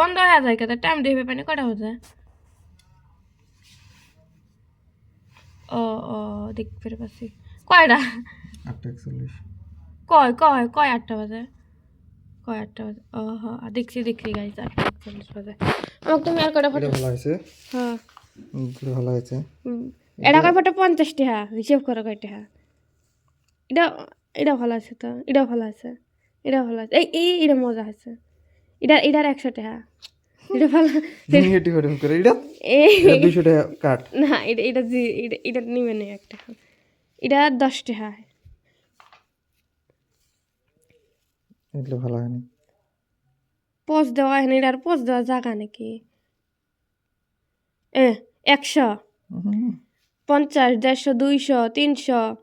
বন্ধ হয়ে যায় কেন টাইম দেবে পানি কটা হচ্ছে ও ও দেখতে পাচ্ছি। কয়টা? কয় কয় কয় আটটা বাজে? কয় আটটা বাজে? ও হ্যাঁ দেখছি দেখছি গাড়ি আটটা একচল্লিশ বাজে। আমাকে তুমি আর কটা ফটো ভালো হয়েছে? হ্যাঁ। ভালো হয়েছে। এটা কয় ফটো পঞ্চাশ টাকা হিসেব করো কয় টাকা এটা এটা ভালো আছে তো এটা ভালো আছে এটা ভালো আছে। এই এই এটা মজা আছে। এটা এটার একশো টাকা। এটা ভালো। নেগেটিভ এরকম করে। এটা? এই এটা দুশো টাকা কাট না এটা এটা জি- এটা এটা নিবে না একটা। এটা দশ টাকা। এগুলো ভালো হয়নি পোজ দেওয়া না এটার পোজ দেওয়া জায়গা নাকি? এ একশো। হুম, পঞ্চাশ দেড়শো দুইশো তিনশো।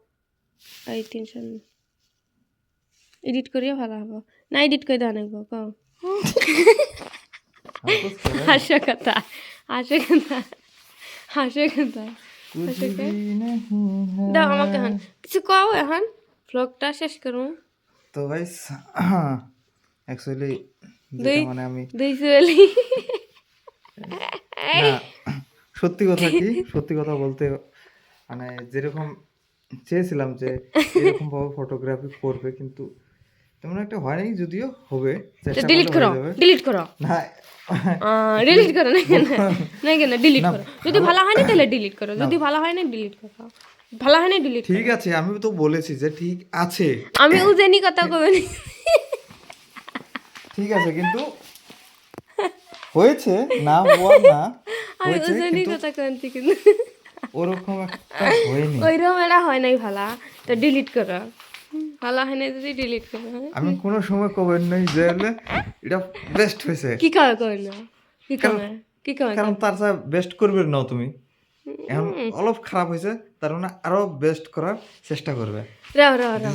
এই তিনশো। এডিট করিও ভালো হব। না এডিট করে দেওয়া নাকবো ছেড়ে। হাসা কথা হাসা কথা হাসা কথা দাও আমাকে হান কিছু কও এখন? ব্লগটা শেষ করুন তো গাইস অ্যাকচুয়ালি মানে আমি দুই চুয়ালি। সত্যি কথা কি? সত্যি কথা বলতে মানে যেরকম চেয়েছিলাম যে এরকম ভাবে ফটোগ্রাফি করবে কিন্তু তেমন একটা হয় নাই যদিও হবে। ডিলিট করো ডিলিট করো। না। ডিলিট করো না কেন? না কেন ডিলিট করো। যদি ভালো হয় না তাহলে ডিলিট করো। যদি ভালো হয় না ডিলিট করো। ভালো হয় না ডিলিট ঠিক আছে আমি তো বলেছি যে ঠিক আছে। আমি উজেনি কথা কবে ঠিক আছে কিন্তু হয়েছে না হওয়ার না আমি উজেনি কিন্তু কথা কন্তি কিন্তু ওরকম একটা হয়নি। ওইরকম এটা হয় নাই ভালা। তো ডিলিট করো। ভালো হেনে যদি ডিলিট করে আমি কোনো সময় কবেন নাই যে হলে এটা বেস্ট হয়েছে। কি করে কইল কি করে কি করে কারণ তার সাথে বেস্ট করবে না তুমি। এখন অলপ খারাপ হয়েছে তার মানে আরও বেস্ট করার চেষ্টা করবে। রাও রাও রাও।